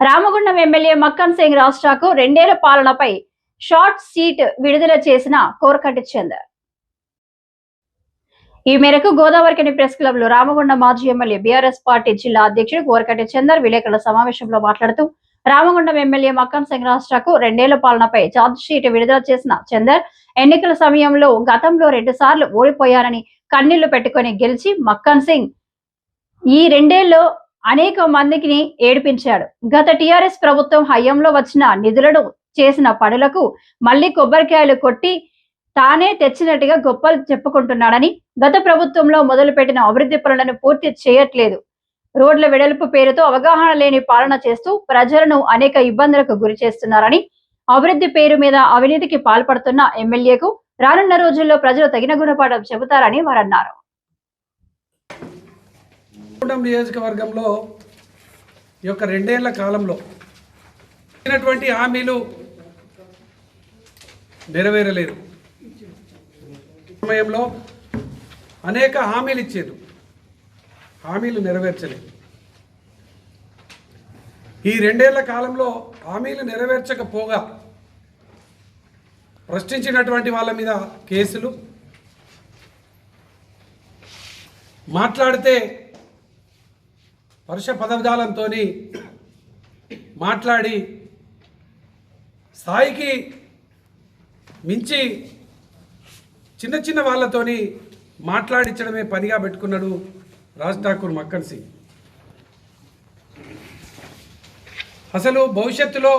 Ramagundam MLA Makkan Singh రాష్ట్రకు రెండేళ్ళ పాలనపై షార్ట్ సీట్ విడుదల చేసిన కోరకటి చందర్ ఈ మేరకు గోదావరికని ప్రెస్ క్లబ్లో రామగుండం మాజీ ఎమ్మెల్యే బీఆర్ఎస్ పార్టీ జిల్లా అధ్యక్షుడు కోరకటి చందర్ విలేకరుల సమావేశంలో మాట్లాడుతూ రామగుండం ఎమ్మెల్యే మక్కన్ సింగ్ రాష్ట్రకు రెండేళ్ళ పాలనపై ఛార్జ్ షీట్ విడుదల చేసిన చందర్ ఎన్నికల సమయంలో గతంలో రెండు సార్లు ఓడిపోయారని కన్నీళ్ళు పెట్టుకొని గెలిచి మక్కన్ సింగ్ ఈ రెండేళ్ళు అనేక మందికి ఏడిపించాడు. గత టిఆర్ఎస్ ప్రభుత్వం హయాంలో వచ్చిన నిధులను చేసిన పనులకు మళ్ళీ కొబ్బరికాయలు కొట్టి తానే తెచ్చినట్టుగా గొప్పలు చెప్పుకుంటున్నాడని గత ప్రభుత్వంలో మొదలుపెట్టిన అభివృద్ధి పనులను పూర్తి చేయట్లేదు. రోడ్ల వెడల్పు పేరుతో అవగాహన లేని పాలన చేస్తూ ప్రజలను అనేక ఇబ్బందులకు గురి చేస్తున్నారని అభివృద్ధి పేరు మీద అవినీతికి పాల్పడుతున్న ఎమ్మెల్యేకు రానున్న రోజుల్లో ప్రజలు తగిన గుణపాఠం చెబుతారని వారన్నారు. కూటమి నియోజకవర్గంలో ఈ యొక్క రెండేళ్ళ కాలంలో ఇచ్చినటువంటి హామీలు నెరవేరలేదు. సమయంలో అనేక హామీలు ఇచ్చారు. హామీలు నెరవేర్చలేదు. ఈ రెండేళ్ళ కాలంలో హామీలు నెరవేర్చకపోగా ప్రశ్నించినటువంటి వాళ్ళ మీద కేసులు. మాట్లాడితే వర్ష పదజాలంతో మాట్లాడి స్థాయికి మించి చిన్న చిన్న వాళ్ళతోని మాట్లాడించడమే పనిగా పెట్టుకున్నాడు రాజ్ ఠాకూర్ మక్కన్ సింగ్. అసలు భవిష్యత్తులో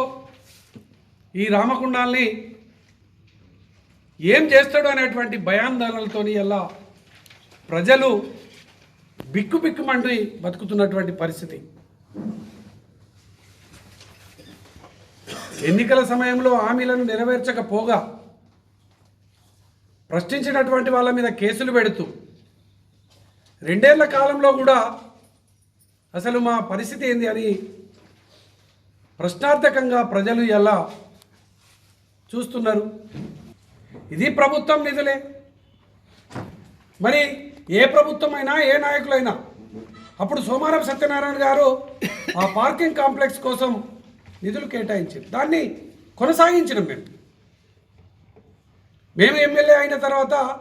ఈ రామకుండాల్ని ఏం చేస్తాడు అనేటువంటి భయాందోళనలతోని ఎలా ప్రజలు బిక్కు బిక్కుమండి బతుకుతున్నటువంటి పరిస్థితి. ఎన్నికల సమయంలో హామీలను నెరవేర్చకపోగా ప్రశ్నించినటువంటి వాళ్ళ మీద కేసులు పెడుతూ రెండేళ్ళ కాలంలో కూడా అసలు మా పరిస్థితి ఏంది అని ప్రశ్నార్థకంగా ప్రజలు ఎలా చూస్తున్నారు? ఇది ప్రభుత్వం నిధులే. మరి ఏ ప్రభుత్వమైనా ఏ నాయకులైనా. అప్పుడు సోమారం సత్యనారాయణ గారు ఆ పార్కింగ్ కాంప్లెక్స్ కోసం నిధులు కేటాయించారు. దాన్ని కొనసాగించినాం మేము. మేము ఎమ్మెల్యే అయిన తర్వాత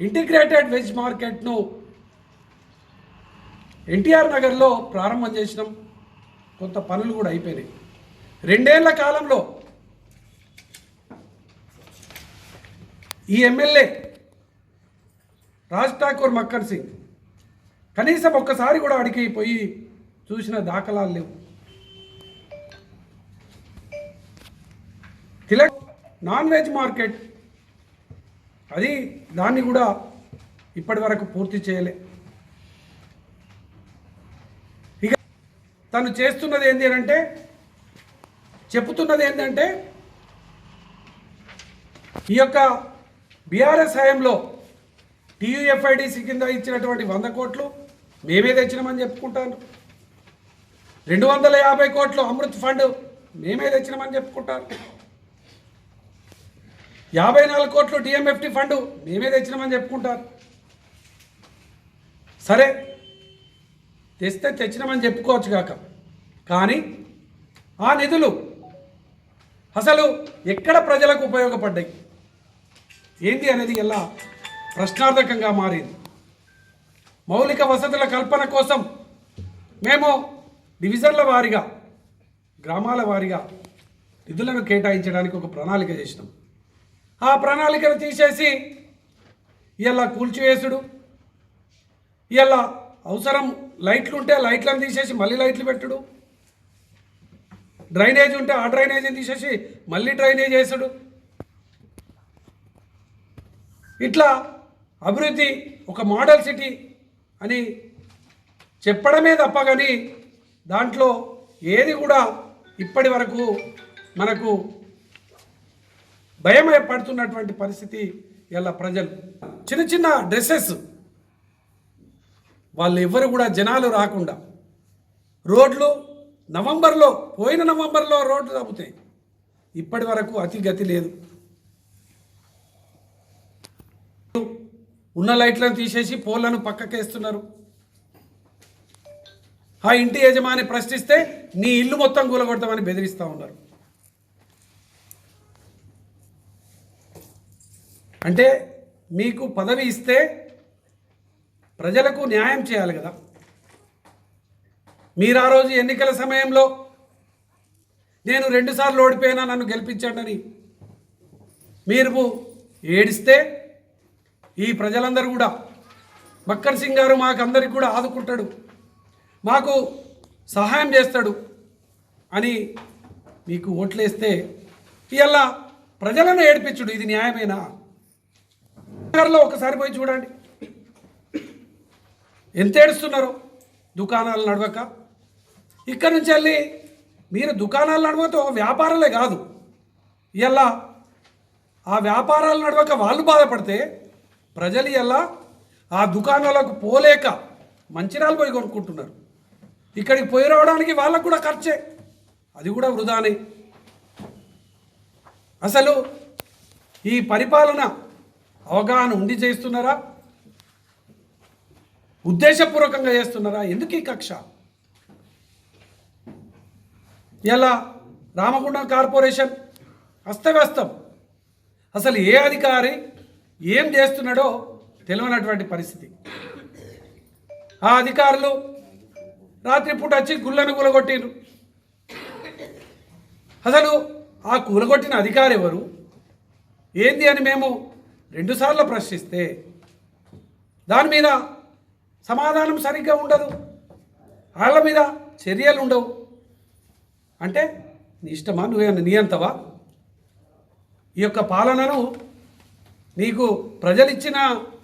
ఇంటిగ్రేటెడ్ వెజ్ మార్కెట్ను ఎన్టీఆర్ నగర్లో ప్రారంభం చేసినాం. కొంత పనులు కూడా అయిపోయినాయి. రెండేళ్ళ కాలంలో ఈ ఎమ్మెల్యే రాజ్ ఠాకూర్ మక్కర్ సింగ్. కనీసం ఒక్కసారి కూడా అడిగి పోయి చూసిన దాఖలాలు లేవు. Tilak non veg market. అది దాన్ని కూడా ఇప్పటి వరకు పూర్తి చేయలే. ఇక తను చేస్తున్నది ఏంటి అని అంటే చెప్తున్నది ఏంటంటే ఈ యొక్క బీఆర్ఎస్ హయాంలో టీయూఎఫ్ఐడిసి కింద ఇచ్చినటువంటి వంద కోట్లు మేమే తెచ్చినామని చెప్పుకుంటాను రెండు వందల యాభై కోట్లు అమృత్ ఫండ్ మేమే తెచ్చినామని చెప్పుకుంటారు. యాభై నాలుగు కోట్లు డిఎంఎఫ్టి ఫండ్ మేమే తెచ్చినామని చెప్పుకుంటారు. సరే తెస్తే తెచ్చినామని చెప్పుకోవచ్చు కాక. కానీ ఆ నిధులు అసలు ఎక్కడ ప్రజలకు ఉపయోగపడ్డాయి? ఏంటి అనేది ఎలా ప్రశ్నార్థకంగా మారింది. మౌలిక వసతుల కల్పన కోసం మేము డివిజన్ల వారీగా గ్రామాల వారీగా నిధులను కేటాయించడానికి ఒక ప్రణాళిక చేసినాం. ఆ ప్రణాళికను తీసేసి ఇలా కూల్చివేసుడు ఇలా అవసరం లైట్లు ఉంటే లైట్లను తీసేసి మళ్ళీ లైట్లు పెట్టుడు డ్రైనేజ్ ఉంటే ఆ డ్రైనేజీని తీసేసి మళ్ళీ డ్రైనేజ్ వేసుడు. ఇట్లా అభివృద్ధి ఒక మోడల్ సిటీ అని చెప్పడమే తప్ప కానీ దాంట్లో ఏది కూడా ఇప్పటి వరకు మనకు భయం పడుతున్నటువంటి పరిస్థితి ఇలా ప్రజలు. చిన్న చిన్న డ్రెస్సెస్ వాళ్ళు ఎవ్వరు కూడా జనాలు రాకుండా రోడ్లు నవంబర్లో పోయిన నవంబర్లో రోడ్లు తగ్గుతాయి ఇప్పటి వరకు అతి గతి లేదు. ఉన్న లైట్లను తీసేసి పోల్లను పక్కకేస్తున్నారు. ఆ ఇంటి యజమాని ప్రశ్నిస్తే నీ ఇల్లు మొత్తం కూలగొడతామని బెదిరిస్తూ ఉన్నారు. అంటే మీకు పదవి ఇస్తే ప్రజలకు న్యాయం చేయాలి కదా. మీరు ఆ రోజు ఎన్నికల సమయంలో నేను రెండుసార్లు ఓడిపోయినా నన్ను గెలిపించండి మీరు ఏడిస్తే ఈ ప్రజలందరూ కూడా. మక్కర్ సింగ్ గారు మాకు అందరికి కూడా ఆదుకుంటాడు. మాకు సహాయం చేస్తాడు అని మీకు ఓట్లేస్తే ఇలా ప్రజలను ఏడిపించుడు. ఇది న్యాయమేనా? నగర్లో ఒకసారి పోయి చూడండి. ఎంత ఏడుస్తున్నారు? దుకాణాలు నడవక. ఇక్కడి నుంచి వెళ్ళి మీరు దుకాణాలు నడవతో వ్యాపారాలే కాదు. ఇలా ఆ వ్యాపారాలు నడవక వాళ్ళు బాధపడితే ప్రజలు ఎలా ఆ దుకాణాలకు పోలేక మంచిరాలు పోయి కొనుక్కుంటున్నారు. ఇక్కడికి పోయి రావడానికి వాళ్ళకు కూడా ఖర్చే. అది కూడా వృధానే. అసలు ఈ పరిపాలన అవగాహన ఉండి చేస్తున్నారా? ఉద్దేశపూర్వకంగా చేస్తున్నారా? ఎందుకు ఈ కక్ష? ఎలా? రామగుండం కార్పొరేషన్ అస్తవ్యస్తం. అసలు ఏ అధికారి ఏం చేస్తున్నాడో తెలియనటువంటి పరిస్థితి. ఆ అధికారులు రాత్రిపూట వచ్చి గుళ్ళను కూలగొట్టిరు. అసలు ఆ కూలగొట్టిన అధికారు ఎవరు? ఏంది అని మేము రెండుసార్లు ప్రశ్నిస్తే దాని మీద సమాధానం సరిగ్గా ఉండదు. వాళ్ళ మీద చర్యలు ఉండవు. అంటే నీ ఇష్టమా? నువ్వే నీ అంతవా? ఈ యొక్క పాలనను నీకు ప్రజలు ఇచ్చిన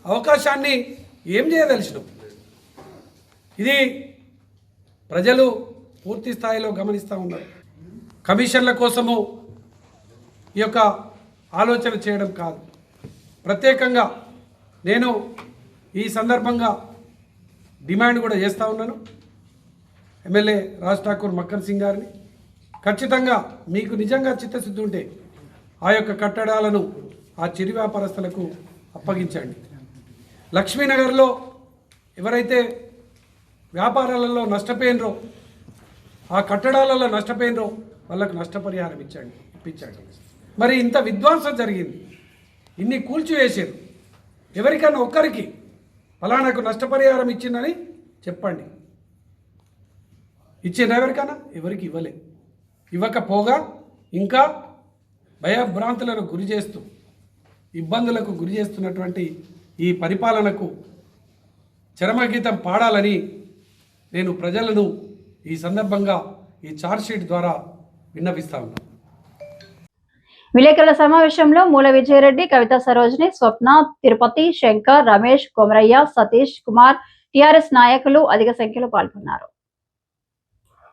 అవకాశాన్ని ఏం చేయదలిచినావు? ఇది ప్రజలు పూర్తి స్థాయిలో గమనిస్తూ ఉన్నారు. కమిషన్ల కోసము ఈ యొక్క ఆలోచన చేయడం కాదు. ప్రత్యేకంగా నేను ఈ సందర్భంగా డిమాండ్ కూడా చేస్తూ ఉన్నాను. ఎమ్మెల్యే రాజ్ ఠాకూర్ మక్కన్ సింగ్ గారిని. ఖచ్చితంగా మీకు నిజంగా చిత్తశుద్ధి ఉంటే ఆ యొక్క కట్టడాలను ఆ చిరు వ్యాపారస్తులకు అప్పగించండి. లక్ష్మీనగర్లో ఎవరైతే వ్యాపారాలలో నష్టపోయినరో ఆ కట్టడాలలో నష్టపోయినరో వాళ్ళకు నష్టపరిహారం ఇచ్చండి ఇప్పించండి. మరి ఇంత విధ్వంసం జరిగింది. ఇన్ని కూల్చివేసారు ఎవరికైనా ఒక్కరికి ఫలానాకు నష్టపరిహారం ఇచ్చిందని చెప్పండి. ఇచ్చిన ఎవరికైనా? ఎవరికి ఇవ్వలే. ఇవ్వకపోగా ఇంకా భయభ్రాంతులను గురి చేస్తూ ఇబ్బందులకు గురి చేస్తున్నటువంటి ఈ పరిపాలనకు చరమగీతం పాడాలని నేను ప్రజలను ఈ సందర్భంగా ఈ చార్జ్షీట్ ద్వారా విన్నవిస్తా ఉన్నాను విలేకరుల సమావేశంలో మూల విజయరెడ్డి కవిత సరోజిని స్వప్న తిరుపతి శంకర్ రమేష్ కొమరయ్య సతీష్ కుమార్ టిఆర్ఎస్ నాయకులు అధిక సంఖ్యలో పాల్గొన్నారు.